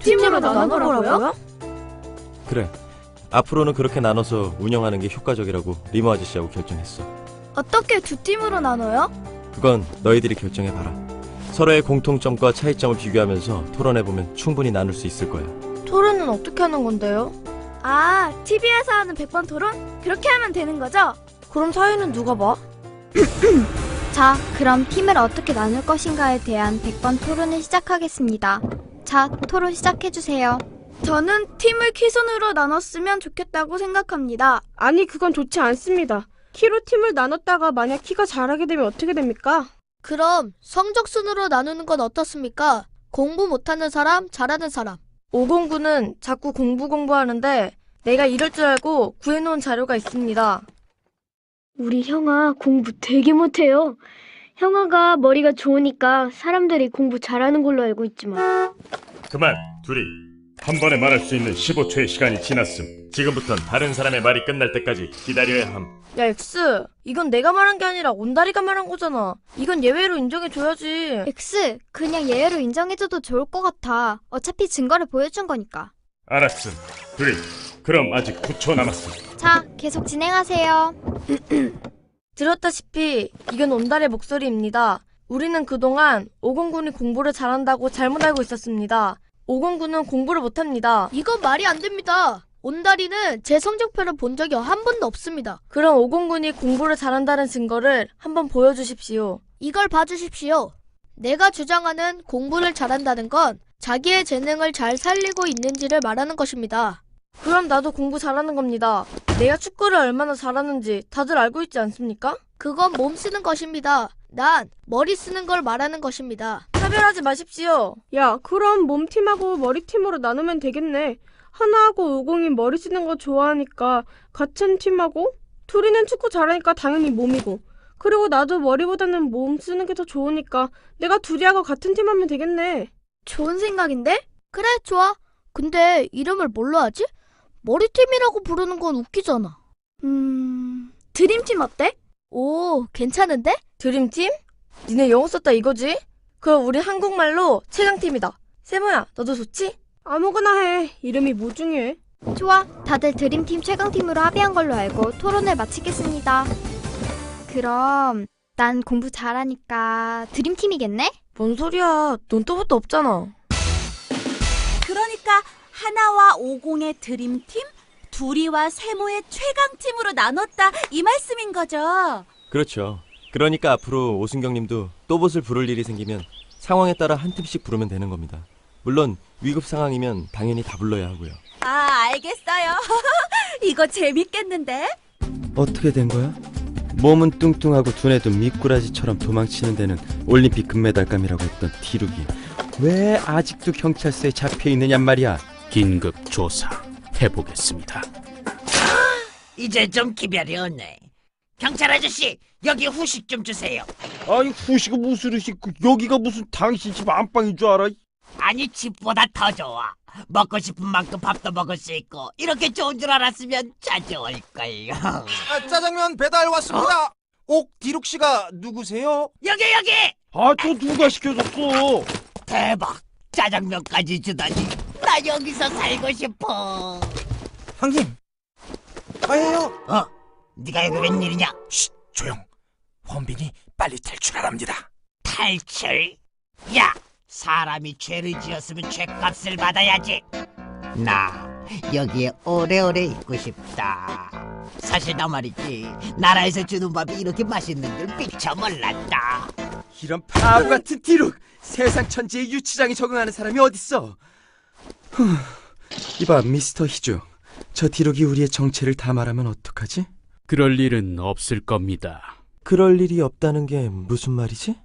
팀으로 나눠보라고요? 그래. 앞으로는 그렇게 나눠서 운영하는 게 효과적이라고 리모 아저씨하고 결정했어. 어떻게 두 팀으로 나눠요? 그건 너희들이 결정해 봐라. 서로의 공통점과 차이점을 비교하면서 토론해 보면 충분히 나눌 수 있을 거야. 토론은 어떻게 하는 건데요? 아, TV에서 하는 100번 토론? 그렇게 하면 되는 거죠? 그럼 사회는 누가 봐? 자, 그럼 팀을 어떻게 나눌 것인가에 대한 100번 토론을 시작하겠습니다. 자, 토론 시작해주세요. 저는 팀을 키순으로 나눴으면 좋겠다고 생각합니다. 아니 그건 좋지 않습니다. 키로 팀을 나눴다가 만약 키가 잘하게 되면 어떻게 됩니까? 그럼 성적 순으로 나누는 건 어떻습니까? 공부 못하는 사람, 잘하는 사람. 509는 자꾸 공부 공부하는데 내가 이럴 줄 알고 구해놓은 자료가 있습니다. 우리 형아 공부 되게 못해요. 형아가 머리가 좋으니까 사람들이 공부 잘하는 걸로 알고 있지만 그만 둘이 한 번에 말할 수 있는 15초의 시간이 지났음 지금부턴 다른 사람의 말이 끝날 때까지 기다려야 함 야, 엑스. 이건 내가 말한 게 아니라 온다리가 말한 거잖아. 이건 예외로 인정해줘야지. X, 그냥 예외로 인정해줘도 좋을 것 같아. 어차피 증거를 보여준 거니까. 알았음 둘이 그럼 아직 9초 남았음 자, 계속 진행하세요. 들었다시피 이건 온달의 목소리입니다. 우리는 그동안 509이 공부를 잘한다고 잘못 알고 있었습니다. 509는 공부를 못합니다. 이건 말이 안 됩니다. 온다리는 제 성적표를 본 적이 한 번도 없습니다. 그럼 509이 공부를 잘한다는 증거를 한번 보여주십시오. 이걸 봐주십시오. 내가 주장하는 공부를 잘한다는 건 자기의 재능을 잘 살리고 있는지를 말하는 것입니다. 그럼 나도 공부 잘하는 겁니다. 내가 축구를 얼마나 잘하는지 다들 알고 있지 않습니까? 그건 몸 쓰는 것입니다. 난 머리 쓰는 걸 말하는 것입니다. 차별하지 마십시오. 야 그럼 몸팀하고 머리팀으로 나누면 되겠네. 하나하고 오공이 머리 쓰는 거 좋아하니까 같은 팀하고 둘이는 축구 잘하니까 당연히 몸이고 그리고 나도 머리보다는 몸 쓰는 게 더 좋으니까 내가 둘이하고 같은 팀 하면 되겠네. 좋은 생각인데? 그래, 좋아. 근데 이름을 뭘로 하지? 머리팀이라고 부르는 건 웃기잖아. 음... 드림팀 어때? 오, 괜찮은데? 드림팀? 니네 영어 썼다 이거지? 그럼 우리 한국말로 최강팀이다. 세모야, 너도 좋지? 아무거나 해. 이름이 뭐 중요해? 좋아, 다들 드림팀 최강팀으로 합의한 걸로 알고 토론을 마치겠습니다. 그럼 난 공부 잘하니까 드림팀이겠네? 뭔 소리야. 넌 또봇도 없잖아. 하나와 오공의 드림팀, 둘이와 세모의 최강팀으로 나눴다 이 말씀인 거죠. 그렇죠. 그러니까 앞으로 오순경 님도 또봇을 부를 일이 생기면 상황에 따라 한 팀씩 부르면 되는 겁니다. 물론 위급 상황이면 당연히 다 불러야 하고요. 아, 알겠어요. 이거 재밌겠는데? 어떻게 된 거야? 몸은 뚱뚱하고 두뇌도 미꾸라지처럼 도망치는 데는 올림픽 금메달감이라고 했던 디룩이 왜 아직도 경찰서에 잡혀 있느냔 말이야. 긴급 조사 해보겠습니다. 이제 좀 기별이 없네. 경찰 아저씨, 여기 후식 좀 주세요. 아니 후식이 무슨 후식 여기가 무슨 당신 집 안방인 줄 알아? 아니 집보다 더 좋아. 먹고 싶은 만큼 밥도 먹을 수 있고 이렇게 좋은 줄 알았으면 자주 올 거예요. 아, 짜장면 배달 왔습니다. 옥 디룩 씨가 누구세요? 여기 여기 아저 누가 시켜줬어? 대박 짜장면까지 주다니 나 여기서 살고 싶어. 형님. 저예요. 어? 네가 여기 웬일이냐? 쉿, 조용. 원빈이 빨리 탈출하랍니다. 탈출? 야, 사람이 죄를 지었으면 죄값을 받아야지. 나 여기에 오래오래 있고 싶다. 사실 나 말이지 나라에서 주는 밥이 이렇게 맛있는 줄 미처 몰랐다. 이런 바보 같은 디룩 세상 천지에 유치장에 적응하는 사람이 어딨어? 이봐 미스터 희주. 저 디룩이 우리의 정체를 다 말하면 어떡하지? 그럴 일은 없을 겁니다. 그럴 일이 없다는 게 무슨 말이지?